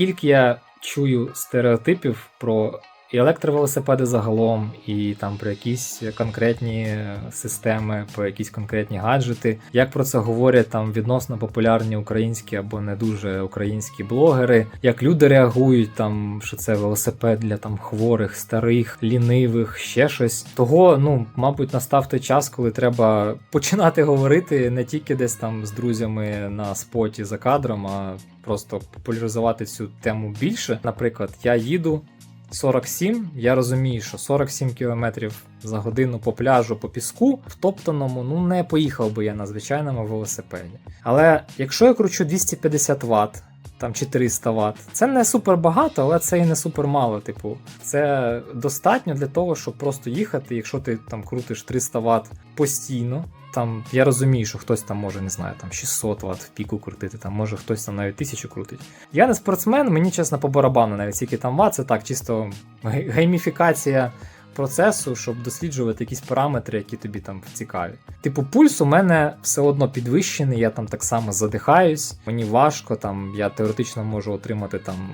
скільки я чую стереотипів про і електровелосипеди загалом, і там про якісь конкретні системи, про якісь конкретні гаджети. Як про це говорять там відносно популярні українські або не дуже українські блогери, як люди реагують, там що це велосипед для там хворих, старих, лінивих, ще щось. Того, ну, мабуть, настав той час, коли треба починати говорити не тільки десь там з друзями на споті за кадром, а просто популяризувати цю тему більше. Наприклад, я їду 47, я розумію, що 47 км за годину по пляжу по піску, втоптаному, ну не поїхав би я на звичайному велосипеді. Але якщо я кручу 250 Вт, там 400 Вт, це не супер багато, але це і не супер мало. Типу, це достатньо для того, щоб просто їхати. Якщо ти там крутиш 300 Вт постійно. Там я розумію, що хтось там може, не знаю, там 600 Вт в піку крутити, там може хтось там навіть 1000 крутить. Я не спортсмен, мені чесно по барабану навіть скільки там ват, це так, чисто гейміфікація процесу, щоб досліджувати якісь параметри, які тобі там цікаві. Типу, пульс у мене все одно підвищений, я там так само задихаюсь, мені важко, там я теоретично можу отримати там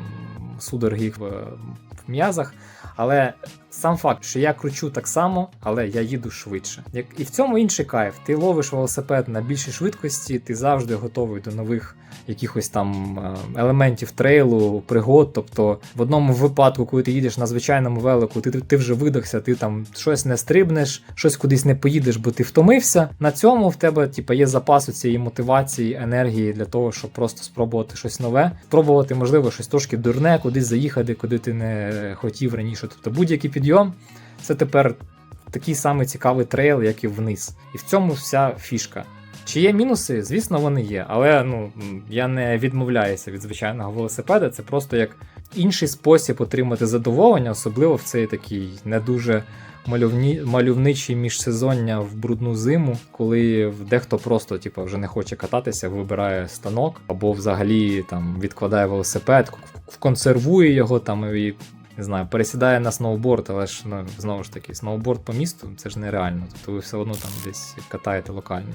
судороги в, в м'язах. Але сам факт, що я кручу так само, але я їду швидше. Як і в цьому інший кайф. Ти ловиш велосипед на більшій швидкості, ти завжди готовий до нових якихось там е, елементів трейлу, пригод. Тобто, в одному випадку, коли ти їдеш на звичайному велику, ти, ти вже видохся, ти там щось не стрибнеш, щось кудись не поїдеш, бо ти втомився. На цьому в тебе типу, є запас цієї мотивації, енергії для того, щоб просто спробувати щось нове, спробувати, можливо, щось трошки дурне, кудись заїхати, куди ти не хотів раніше. Тобто будь-який підйом це тепер такий самий цікавий трейл, як і вниз. І в цьому вся фішка. Чи є мінуси? Звісно, вони є. Але ну, я не відмовляюся від звичайного велосипеда. Це просто як інший спосіб отримати задоволення, особливо в цей такий не дуже мальовні, мальовничий міжсезоння в брудну зиму, коли дехто просто типу, вже не хоче кататися, вибирає станок, або взагалі там відкладає велосипед, консервує його там і. Не знаю, пересідає на сноуборд, але ж ну, знову ж таки, сноуборд по місту це ж нереально. Тобто ви все одно там десь катаєте локально.